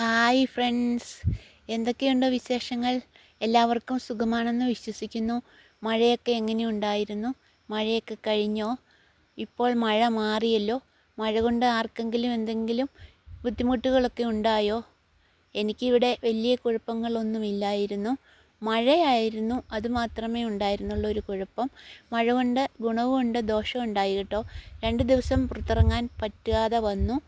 Hi friends എന്തൊക്കെയുണ്ട് വിശേഷങ്ങൾ? എല്ലാവർക്കും സുഖമാണെന്ന് വിശ്വസിക്കുന്നു. മഴയൊക്കെ എങ്ങനെയുണ്ടായിരുന്നു? മഴയൊക്കെ കഴിഞ്ഞോ? ഇപ്പോൾ മഴ മാറിയല്ലോ. മഴ കൊണ്ട് ആർക്കെങ്കിലും എന്തെങ്കിലും ബുദ്ധിമുട്ടുകളൊക്കെ ഉണ്ടായോ? എനിക്കിവിടെ വലിയ കുഴപ്പങ്ങളൊന്നുമില്ലായിരുന്നു. മഴയായിരുന്നു അത് മാത്രമേ ഉണ്ടായിരുന്നുള്ളൂ ഒരു കുഴപ്പം. മഴ കൊണ്ട് ഗുണവും ഉണ്ട് ദോഷവും ഉണ്ടായി കേട്ടോ. രണ്ട് ദിവസം പുറത്തിറങ്ങാൻ പറ്റാതെ വന്നു.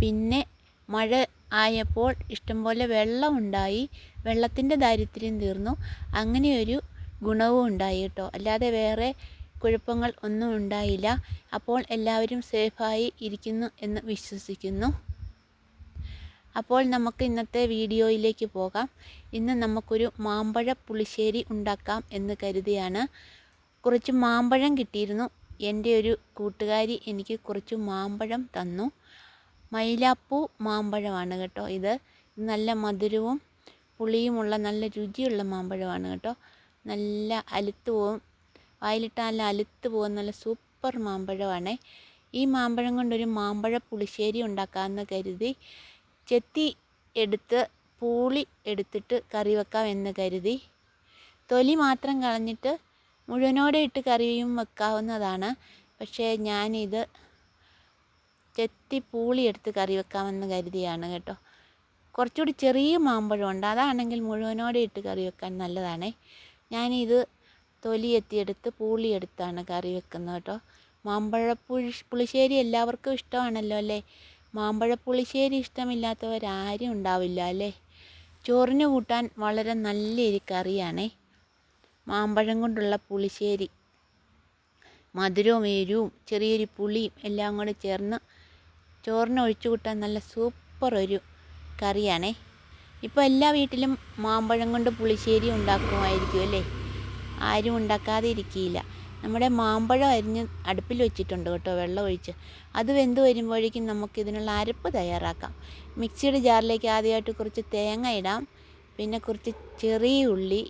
പിന്നെ മഴ ആയപ്പോൾ ഇഷ്ടംപോലെ വെള്ളം ഉണ്ടായി. വെള്ളത്തിന്റെ ദാരിദ്ര്യം തീർന്നു. അങ്ങനെയൊരു ഗുണവും ഉണ്ടായി കേട്ടോ. അല്ലാതെ വേറെ കുഴപ്പങ്ങൾ ഒന്നും ഉണ്ടായില്ല. അപ്പോൾ എല്ലാവരും സേഫായി ഇരിക്കുന്നു എന്ന് വിശ്വസിക്കുന്നു. അപ്പോൾ നമുക്ക് ഇന്നത്തെ വീഡിയോയിലേക്ക് പോകാം. ഇന്ന് നമുക്കൊരു മാമ്പഴ പുളിശ്ശേരി ഉണ്ടാക്കാം എന്ന് കരുതിയാണ്. കുറച്ച് മാമ്പഴം കിട്ടിയിരുന്നു. എന്റെ ഒരു കൂട്ടുകാരി എനിക്ക് കുറച്ച് മാമ്പഴം തന്നു. മൈലാപ്പൂ മാമ്പഴമാണ് കേട്ടോ ഇത്. നല്ല മധുരവും പുളിയുമുള്ള നല്ല രുചിയുള്ള മാമ്പഴമാണ് കേട്ടോ. നല്ല അലുത്ത് പോവും. വായിലിട്ടാൽ നല്ല അലുത്ത് പോകും നല്ല സൂപ്പർ മാമ്പഴമാണ്. ഈ മാമ്പഴം കൊണ്ടൊരു മാമ്പഴ പുളിശ്ശേരി ഉണ്ടാക്കാമെന്ന് കരുതി ചെത്തി എടുത്ത് പൂളി എടുത്തിട്ട് കറി വെക്കാം എന്ന് കരുതി. തൊലി മാത്രം കളഞ്ഞിട്ട് മുഴുവനോടെ ഇട്ട് കറിയും വെക്കാവുന്നതാണ്. പക്ഷേ ഞാനിത് ചെത്തി പൂളി എടുത്ത് കറി വെക്കാമെന്ന് കരുതിയാണ് കേട്ടോ. കുറച്ചുകൂടി ചെറിയ മാമ്പഴമുണ്ട്. അതാണെങ്കിൽ മുഴുവനോടെ ഇട്ട് കറി വെക്കാൻ നല്ലതാണേ. ഞാനിത് തൊലി എത്തിയെടുത്ത് പൂളി എടുത്താണ് കറി വെക്കുന്നത് കേട്ടോ. മാമ്പഴ പുളി പുളിശ്ശേരി എല്ലാവർക്കും ഇഷ്ടമാണല്ലോ അല്ലേ? മാമ്പഴ പുളിശ്ശേരി ഇഷ്ടമില്ലാത്തവരാരും ഉണ്ടാവില്ല അല്ലേ? ചോറിന് കൂട്ടാൻ വളരെ നല്ലൊരു കറിയാണേ. മാമ്പഴം കൊണ്ടുള്ള പുളിശ്ശേരി മധുരവും എരിവും ചെറിയൊരു പുളിയും എല്ലാം കൂടെ ചേർന്ന് ചോറിന് ഒഴിച്ചു കൂട്ടാൻ നല്ല സൂപ്പർ ഒരു കറിയാണേ. ഇപ്പോൾ എല്ലാ വീട്ടിലും മാമ്പഴം കൊണ്ട് പുളിശ്ശേരി ഉണ്ടാക്കുമായിരിക്കും അല്ലേ? ആരും ഉണ്ടാക്കാതെ ഇരിക്കില്ല നമ്മുടെ മാമ്പഴം അരിഞ്ഞ് അടുപ്പിൽ വെച്ചിട്ടുണ്ട് കേട്ടോ വെള്ളം ഒഴിച്ച്. അത് വെന്ത് വരുമ്പോഴേക്കും നമുക്ക് ഇതിനുള്ള അരപ്പ് തയ്യാറാക്കാം. മിക്സിയുടെ ജാറിലേക്ക് ആദ്യമായിട്ട് കുറച്ച് തേങ്ങ ഇടാം. പിന്നെ കുറച്ച് ചെറിയ ഉള്ളി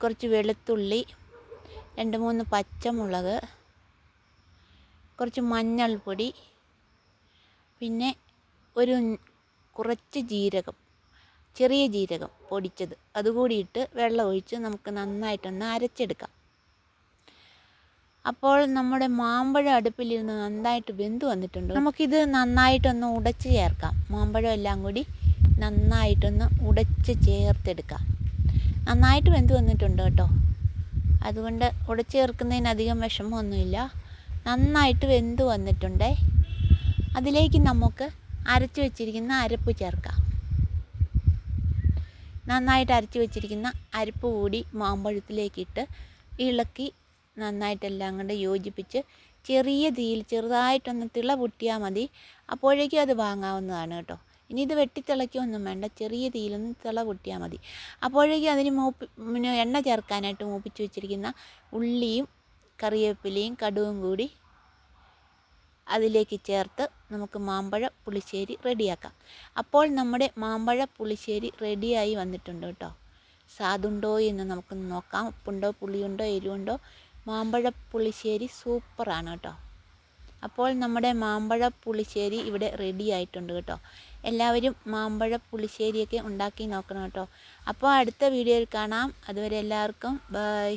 കുറച്ച് വെളുത്തുള്ളി രണ്ട് മൂന്ന് പച്ചമുളക് കുറച്ച് മഞ്ഞൾപ്പൊടി പിന്നെ ഒരു കുറച്ച് ജീരകം ചെറിയ ജീരകം പൊടിച്ചത്. അതുകൂടി ഇട്ട് വെള്ളം ഒഴിച്ച് നമുക്ക് നന്നായിട്ടൊന്ന് അരച്ചെടുക്കാം. അപ്പോൾ നമ്മുടെ മാമ്പഴം അടുപ്പിലിരുന്ന് നന്നായിട്ട് വെന്ത് വന്നിട്ടുണ്ട്. നമുക്കിത് നന്നായിട്ടൊന്ന് ഉടച്ച് ചേർക്കാം. മാമ്പഴം എല്ലാം കൂടി നന്നായിട്ടൊന്ന് ഉടച്ച് ചേർത്തെടുക്കാം. നന്നായിട്ട് വെന്ത് വന്നിട്ടുണ്ട് കേട്ടോ. അതുകൊണ്ട് ഉടച്ച് ചേർക്കുന്നതിന് അധികം വിഷമമൊന്നുമില്ല. നന്നായിട്ട് വെന്ത് വന്നിട്ടുണ്ടേ. അതിലേക്ക് നമുക്ക് അരച്ചു വെച്ചിരിക്കുന്ന അരപ്പ് ചേർക്കാം. നന്നായിട്ട് അരച്ചു വെച്ചിരിക്കുന്ന അരപ്പ് കൂടി മാമ്പഴത്തിലേക്കിട്ട് ഇളക്കി നന്നായിട്ടെല്ലാം കൊണ്ട് യോജിപ്പിച്ച് ചെറിയ തീയിൽ ചെറുതായിട്ടൊന്ന് തിള പൊട്ടിയാൽ മതി. അപ്പോഴേക്കും അത് വാങ്ങാവുന്നതാണ് കേട്ടോ. ഇനി ഇത് വെട്ടിത്തിളയ്ക്കൊന്നും വേണ്ട. ചെറിയ തീയിലൊന്ന് തിള പൊട്ടിയാൽ മതി. അപ്പോഴേക്കും അതിന് മൂപ്പി എണ്ണ ചേർക്കാനായിട്ട് മൂപ്പിച്ച് വെച്ചിരിക്കുന്ന ഉള്ളിയും കറിവേപ്പിലയും കടുവും കൂടി അതിലേക്ക് ചേർത്ത് നമുക്ക് മാമ്പഴ പുളിശ്ശേരി റെഡിയാക്കാം. അപ്പോൾ നമ്മുടെ മാമ്പഴ പുളിശ്ശേരി റെഡിയായി വന്നിട്ടുണ്ട് കേട്ടോ. സാധുണ്ടോ എന്ന് നമുക്ക് നോക്കാം. ഉപ്പുണ്ടോ പുളിയുണ്ടോ എരിവുണ്ടോ? മാമ്പഴ പുളിശ്ശേരി സൂപ്പറാണ് കേട്ടോ. അപ്പോൾ നമ്മുടെ മാമ്പഴ പുളിശ്ശേരി ഇവിടെ റെഡി ആയിട്ടുണ്ട് കേട്ടോ. എല്ലാവരും മാമ്പഴ പുളിശ്ശേരിയൊക്കെ ഉണ്ടാക്കി നോക്കണം കേട്ടോ. അപ്പോൾ അടുത്ത വീഡിയോയിൽ കാണാം. അതുവരെ എല്ലാവർക്കും ബൈ.